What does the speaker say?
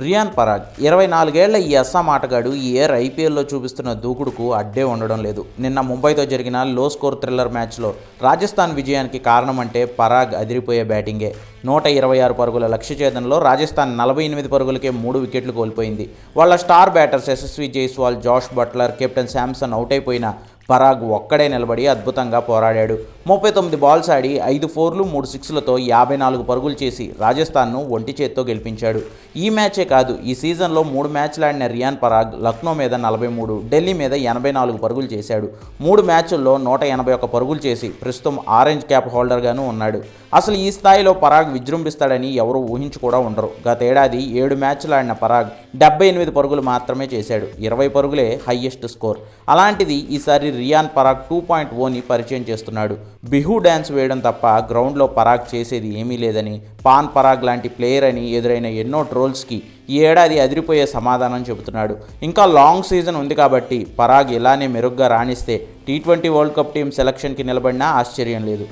Rayon Parag. ఇరవై నాలుగేళ్ళ ఈ అస్సాం ఆటగాడు ఈ ఇయర్ ఐపీఎల్లో చూపిస్తున్న దూకుడుకు అడ్డే ఉండడం లేదు. నిన్న ముంబైతో జరిగిన లో స్కోర్ థ్రిల్లర్ మ్యాచ్లో రాజస్థాన్ విజయానికి కారణమంటే పరాగ్ అదిరిపోయే బ్యాటింగే. నూట ఇరవై ఆరు పరుగుల లక్ష్య ఛేదంలో రాజస్థాన్ నలభై ఎనిమిది పరుగులకే మూడు వికెట్లు కోల్పోయింది. వాళ్ళ star batters Yashasvi Jaiswal Jos Buttler captain Samson out అయిపోయిన పరాగ్ ఒక్కడే నిలబడి అద్భుతంగా పోరాడాడు. ముప్పై తొమ్మిది బాల్స్ ఆడి ఐదు ఫోర్లు మూడు సిక్స్లతో యాభై నాలుగు పరుగులు చేసి రాజస్థాన్ను ఒంటి చేత్తో గెలిపించాడు. ఈ మ్యాచే కాదు ఈ సీజన్లో మూడు మ్యాచ్లు ఆడిన రియాన్ పరాగ్ లక్నో మీద నలభై మూడు ఢిల్లీ మీద ఎనభై నాలుగు పరుగులు చేశాడు. మూడు మ్యాచ్ల్లో నూట ఎనభై ఒక్క పరుగులు చేసి ప్రస్తుతం ఆరెంజ్ క్యాప్ హోల్డర్గాను ఉన్నాడు. అసలు ఈ స్థాయిలో పరాగ్ విజృంభిస్తాడని ఎవరూ ఊహించు కూడా ఉండరు. గతేడాది ఏడు మ్యాచ్లు ఆడిన పరాగ్ డెబ్బై ఎనిమిది పరుగులు మాత్రమే చేశాడు. ఇరవై పరుగులే హయ్యెస్ట్ స్కోర్. అలాంటిది ఈసారి రియాన్ పరాగ్ టూ పాయింట్ ఓని పరిచయం చేస్తున్నాడు. బిహు డ్యాన్స్ వేయడం తప్ప గ్రౌండ్లో పరాగ్ చేసేది ఏమీ లేదని పాన్ పరాగ్ లాంటి ప్లేయర్ అని ఎదురైన ఎన్నో ట్రోల్స్కి ఈ ఏడాది అదిరిపోయే సమాధానం చెబుతున్నాడు. ఇంకా లాంగ్ సీజన్ ఉంది కాబట్టి పరాగ్ ఇలానే మెరుగ్గా రాణిస్తే T twenty world cup team సెలక్షన్కి నిలబడినా ఆశ్చర్యం లేదు.